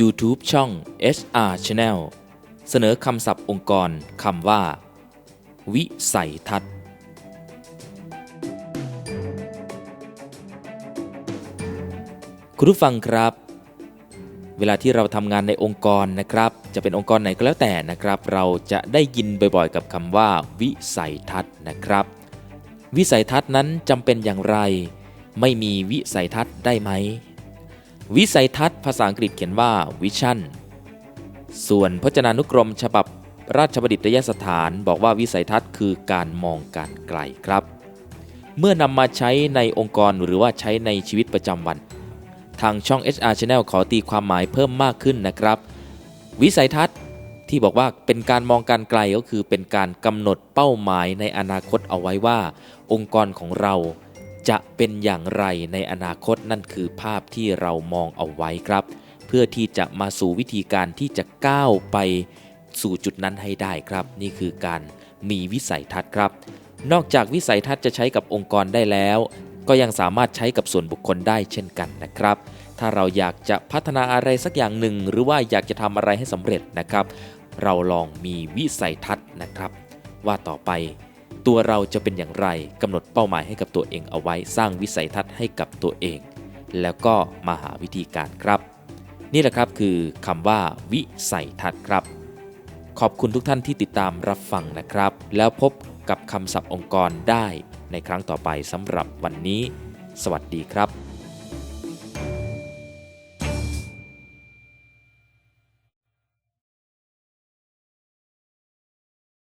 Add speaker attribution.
Speaker 1: YouTube ช่อง HR Channel เสนอคำศัพท์องค์กรคำว่า วิสัยทัศน์ คุณผู้ฟังครับ เวลาที่เราทำงานในองค์กรนะครับ จะเป็นองค์กรไหนก็แล้วแต่นะครับ เราจะได้ยินบ่อยๆ กับคำว่า วิสัยทัศน์นะครับ วิสัยทัศน์นั้นจำเป็นอย่างไร ไม่มีวิสัยทัศน์ได้ไหม วิสัยทัศน์ภาษาอังกฤษเขียนว่า vision ส่วนพจนานุกรมฉบับราชบัณฑิตยสถานบอกว่าวิสัยทัศน์คือการมองการไกลครับ เมื่อนำมาใช้ในองค์กรหรือว่าใช้ในชีวิตประจำวัน ทางช่อง HR Channel ขอตีความหมายเพิ่มมากขึ้นนะครับ วิสัยทัศน์ที่บอกว่าเป็นการมองการไกลก็คือเป็นการกำหนดเป้าหมายในอนาคตเอาไว้ว่า องค์กรของเรา จะเป็นอย่างไรในอนาคตนั่นคือภาพที่เรามองเอาไว้ครับ เพื่อที่จะมาสู่วิธีการที่จะก้าวไปสู่จุดนั้นให้ได้ครับ นี่คือการมีวิสัยทัศน์ครับ นอกจากวิสัยทัศน์จะใช้กับองค์กรได้แล้ว ก็ยังสามารถใช้กับส่วนบุคคลได้เช่นกันนะครับ ถ้าเราอยากจะพัฒนาอะไรสักอย่างหนึ่ง หรือว่าอยากจะทำอะไรให้สำเร็จนะครับ เราลองมีวิสัยทัศน์นะครับ ว่าต่อไป ตัวเราจะเป็นอย่างไรกำหนดเป้าหมายให้กับตัวเองเอาไว้สร้างวิสัยทัศน์ให้กับตัวเอง แล้วก็มาหาวิธีการครับ นี่แหละครับคือคำว่าวิสัยทัศน์ครับ ขอบคุณทุกท่านที่ติดตามรับฟังนะครับ แล้วพบกับคำศัพท์องค์กรได้ในครั้งต่อไปสำหรับวันนี้ สวัสดีครับ